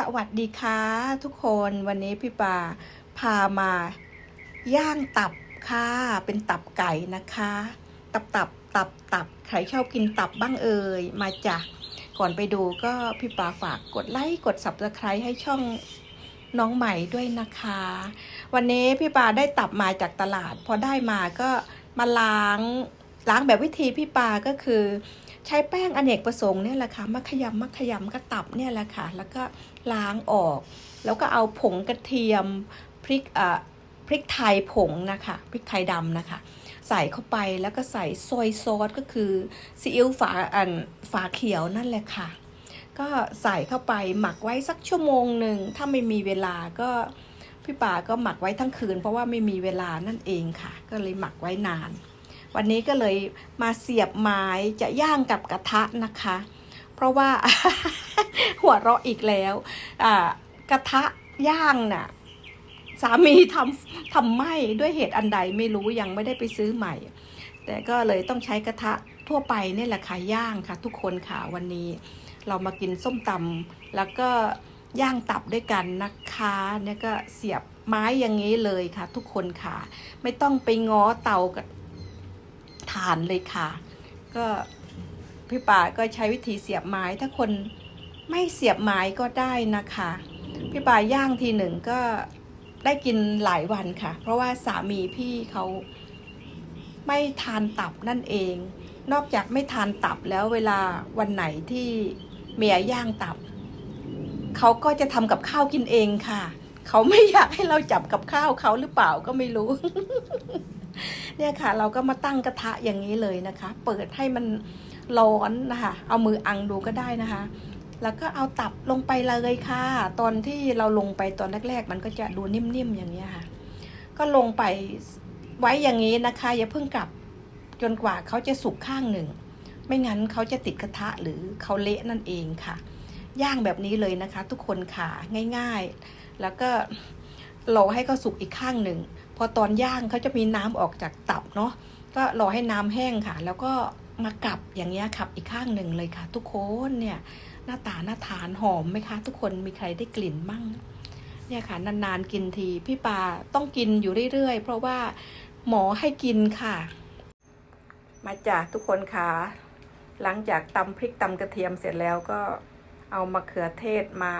สวัสดีค่ะทุกคนวันนี้พี่ปาพามาย่างตับค่ะเป็นตับไก่นะคะ ตับตับตับตับใครชอบกินตับบ้างเอ่ยมาจ้ะก่อนไปดูก็พี่ปาฝากกดไลค์กด subscribe ให้ช่องน้องใหม่ด้วยนะคะ วันนี้พี่ปาได้ตับมาจากตลาด พอได้มาก็มาล้างล้างแบบวิธีพี่ปาก็คือ ใช้แป้งอเนกประสงค์เนี่ยแหละค่ะมาขยำมาขยำกระตับเนี่ยแหละค่ะ แล้วก็ล้างออก แล้วก็เอาผงกระเทียมพริกอ่อพริกไทยผงนะคะพริกไทยดำนะคะ ใส่เข้าไปแล้วก็ใส่ซอยซอสก็คือซีอิ๊วฝาอันฝาเขียวนั่นแหละค่ะ ก็ใส่เข้าไปหมักไว้สักชั่วโมงหนึ่งถ้าไม่มีเวลาก็พี่ป่าก็หมักไว้ทั้งคืน เพราะว่าไม่มีเวลานั่นเองค่ะ ก็เลยหมักไว้นาน วันนี้ก็เลยมาเสียบไม้จะย่างกับกระทะนะคะ เพราะว่าหัวเราะอีกแล้วกระทะย่างน่ะสามีทำทำไหม้ด้วยเหตุอันใดไม่รู้ยังไม่ได้ไปซื้อใหม่ แต่ก็เลยต้องใช้กระทะทั่วไปนี่แหละค่ะย่างค่ะ ทุกคนค่ะวันนี้ เรามากินส้มตำแล้วก็ย่างตับด้วยกันนะคะเนี่ยก็เสียบไม้อย่างนี้เลยค่ะ ทุกคนค่ะ ไม่ต้องไปง้อเตากับ ฐานเลยค่ะ ก็พี่ป่าก็ใช้วิธีเสียบไม้ ถ้าคนไม่เสียบไม้ก็ได้นะคะ พี่ป่าย่างทีหนึ่งก็ได้กินหลายวันค่ะ เพราะว่าสามีพี่เขาไม่ทานตับนั่นเอง นอกจากไม่ทานตับแล้วเวลาวันไหนที่เมียย่างตับ เขาก็จะทำกับข้าวกินเองค่ะ เขาไม่อยากให้เราจับกับข้าวเขาหรือเปล่าก็ไม่รู้ เนี่ยค่ะ เราก็มาตั้งกระทะอย่างนี้เลยนะคะ เปิดให้มันร้อนนะคะ เอามืออังดูก็ได้นะคะ แล้วก็เอาตับลงไปเลยค่ะ ตอนที่เราลงไปตอนแรก ๆ มันก็จะดูนิ่มๆอย่างนี้ค่ะ ก็ลงไปไว้อย่างนี้นะคะ อย่าเพิ่งกลับจนกว่าเขาจะสุกข้างหนึ่ง ไม่งั้นเขาจะติดกระทะหรือเขาเละนั่นเองค่ะ ย่างแบบนี้เลยนะคะ ทุกคนค่ะง่าย ๆ แล้วก็รอให้เขาสุกอีกข้างหนึ่ง พอตอนย่างเขาจะมีน้ำออกจากตับเนาะก็รอให้น้ำแห้งค่ะ แล้วก็มากลับอย่างเงี้ยขับอีกข้างหนึ่งเลยค่ะ ทุกคนเนี่ยหน้าตาหน้าทานหอมไหมคะ ทุกคนมีใครได้กลิ่นมั่งเนี่ยค่ะนานๆกินทีพี่ปาต้องกินอยู่เรื่อยๆ เพราะว่าหมอให้กินค่ะ มาจากทุกคนค่ะ หลังจากตำพริกตำกระเทียมเสร็จแล้วก็เอามะเขือเทศมา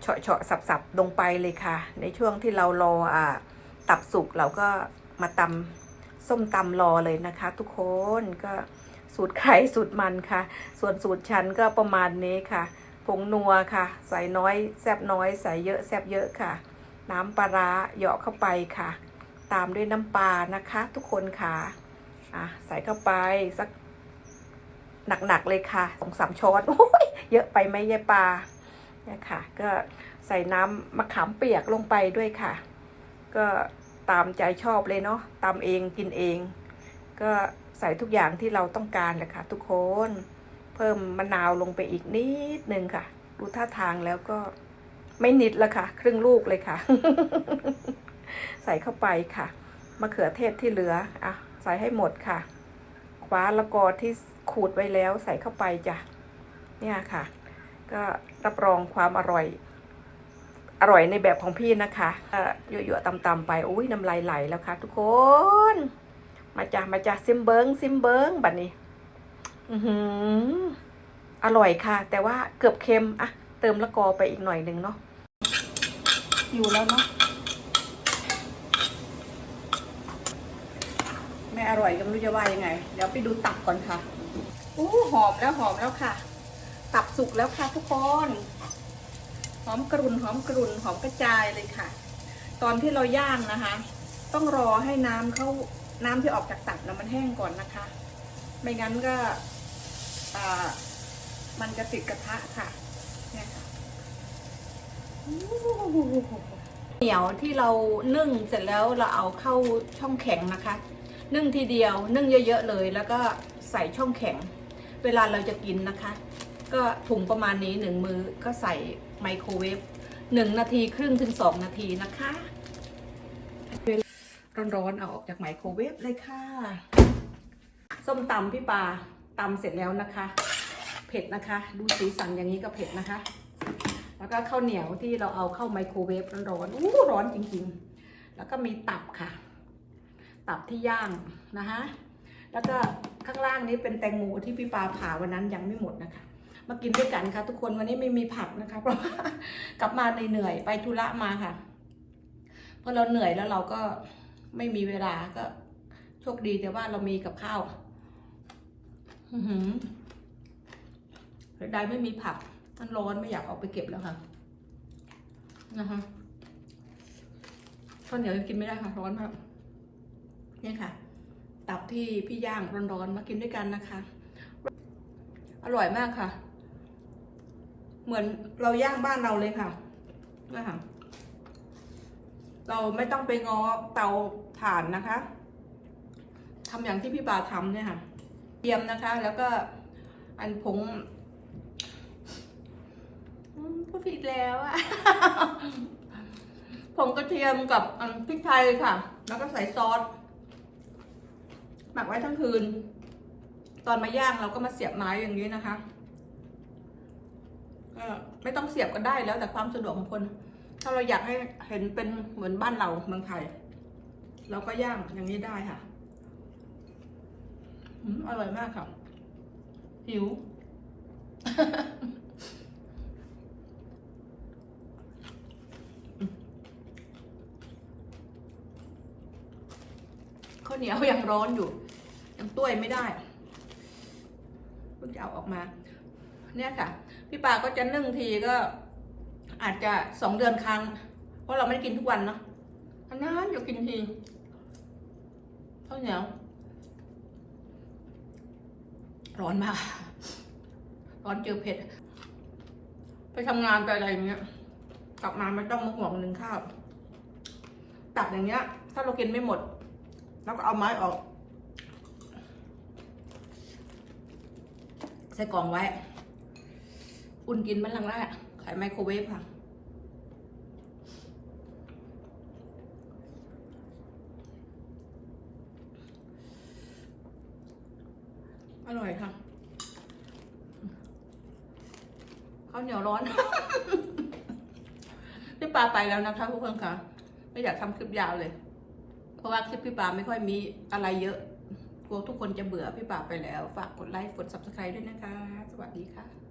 เฉาะเฉาะสับสับๆลงไปเลยค่ะ ในช่วงที่เรารออ่า ตับสุกเราก็มาตำส้มตำรอเลยนะคะ ทุกคนก็สูตรใครสูตรมันค่ะ ส่วนสูตรฉันก็ประมาณนี้ค่ะผงนัวค่ะ ใส่น้อยแซบน้อยใส่เยอะแซบเยอะค่ะ น้ำปลาร้าเหยาะเข้าไปค่ะ ตามด้วยน้ำปลานะคะ ทุกคนค่ะอะใส่เข้าไปสักหนักๆเลยค่ะสองสามช้อนโอ้ยเยอะไปไหมยายปลาเนี่ยค่ะ ก็ใส่น้ำมะขามเปียกลงไปด้วยค่ะ ก็ ตามใจชอบเลยเนาะตามเองกินเอง ก็ใส่ทุกอย่างที่เราต้องการแหละค่ะทุกคน เพิ่มมะนาวลงไปอีกนิดนึงค่ะ ดูท่าทางแล้วก็ไม่นิดละค่ะ ครึ่งลูกเลยค่ะ ใส่เข้าไปค่ะมะเขือเทศที่เหลืออะใส่ให้หมดค่ะคว้าละกอที่ขูดไว้แล้วใส่เข้าไปจ้ะเนี่ยค่ะ ก็รับรองความอร่อย อร่อยในแบบของพี่นะคะก็ยั่วๆตำๆไปอุ้ยน้ำลายไหลแล้วค่ะ ทุกคน มาจ้ะมาจ้ะซิมเบิงซิมเบิงบัดนี้ อือหือ อร่อยค่ะ แต่ว่าเกือบเค็มอะเติมละกอไปอีกหน่อยหนึ่งเนาะอยู่แล้วเนาะไม่อร่อยก็ไม่รู้จะว่ายังไง เดี๋ยวไปดูตับก่อนค่ะอู้หอมแล้วหอมแล้วค่ะ ตับสุกแล้วค่ะทุกคน อมกรุ่นหอมกรุ่นหอมกระจายเลยค่ะ ตอนที่เราย่างนะคะ ต้องรอให้น้ำเขาน้ำที่ออกจากตับนะมันแห้งก่อนนะคะ ไม่งั้นก็มันจะติดกระทะค่ะเนี่ยค่ะเหนียวที่เรานึ่งเสร็จแล้วเราเอาเข้าช่องแข็งนะคะ นึ่งทีเดียวนึ่งเยอะๆเลย แล้วก็ใส่ช่องแข็ง เวลาเราจะกินนะคะ ก็ถุงประมาณนี้หนึ่งมือก็ใส่ ไมโครเวฟหนึ่งนาทีครึ่งถึงสองนาทีนะคะ ร้อนๆเอาออกจากไมโครเวฟเลยค่ะ ส้มตำพี่ปาตำเสร็จแล้วนะคะ เผ็ดนะคะ ดูสีสันอย่างนี้ก็เผ็ดนะคะ แล้วก็ข้าวเหนียวที่เราเอาเข้าไมโครเวฟร้อนๆอู้ร้อนจริงๆ แล้วก็มีตับค่ะ ตับที่ย่างนะฮะแล้วก็ข้างล่างนี้เป็นแตงโมที่พี่ปาผ่าวันนั้นยังไม่หมดนะคะ มากินด้วยกันค่ะ ทุกคนวันนี้ไม่มีผักนะคะ เพราะว่ากลับมาเหนื่อยๆไปธุระมาค่ะพอเราเหนื่อยแล้วเราก็ไม่มีเวลาก็โชคดีแต่ว่าเรามีกับข้าวหือเสียดายไม่มีผัก มันร้อนไม่อยากออกไปเก็บแล้วค่ะ นะคะข้าวเหนียวกินไม่ได้ค่ะร้อนมากนี่ค่ะ ตับที่พี่ย่างร้อนๆมากินด้วยกันนะคะ อร่อยมากค่ะ เหมือนเราย่างบ้านเราเลยค่ะนะคะเราไม่ต้องไปงอเตาถ่านนะคะทำอย่างที่พี่บาทำเนี่ยค่ะเตรียมนะคะ แล้วก็อันผงพูดผิดแล้วอะผงกระเทียมกับอันพริกไทยค่ะ แล้วก็ใส่ซอสหมักไว้ทั้งคืน ตอนมาย่างเราก็มาเสียบไม้อย่างนี้นะคะ ไม่ต้องเสียบก็ได้แล้วแต่ความสะดวกของคน ถ้าเราอยากให้เห็นเป็นเหมือนบ้านเราเมืองไทย เราก็ย่างอย่างนี้ได้ค่ะอร่อยมากค่ะ หิว ข้าวเหนียวยังร้อนอยู่ยังต้วยไม่ได้เพิ่งจะเอาออกมา เนี่ยค่ะ พี่ปาก็จะนึ่งทีก็ อาจจะสองเดือนครั้ง เพราะเราไม่ได้กินทุกวันเนาะนานๆอยู่กินทีข้าวเหนียวร้อนมาก ร้อนเจอเผ็ด ไปทำงานไปอะไรอย่างเงี้ย กลับมาไม่ต้องมาห่วงหนึ่งข้าว ตักอย่างเงี้ย ถ้าเรากินไม่หมดแล้วก็เอาไม้ออก ใส่กล่องไว้ อุ่นกินมันหลังแรกใส่ไมโครเวฟค่ะ อร่อยค่ะ ข้าวเหนียวร้อนพี่ปาไปแล้วนะคะทุกคนค่ะ ไม่อยากทำคลิปยาวเลย เพราะว่าคลิปพี่ปาไม่ค่อยมีอะไรเยอะกลัวทุกคนจะเบื่อพี่ปาไปแล้ว ฝากกดไลค์กด subscribe ด้วยนะคะ สวัสดีค่ะ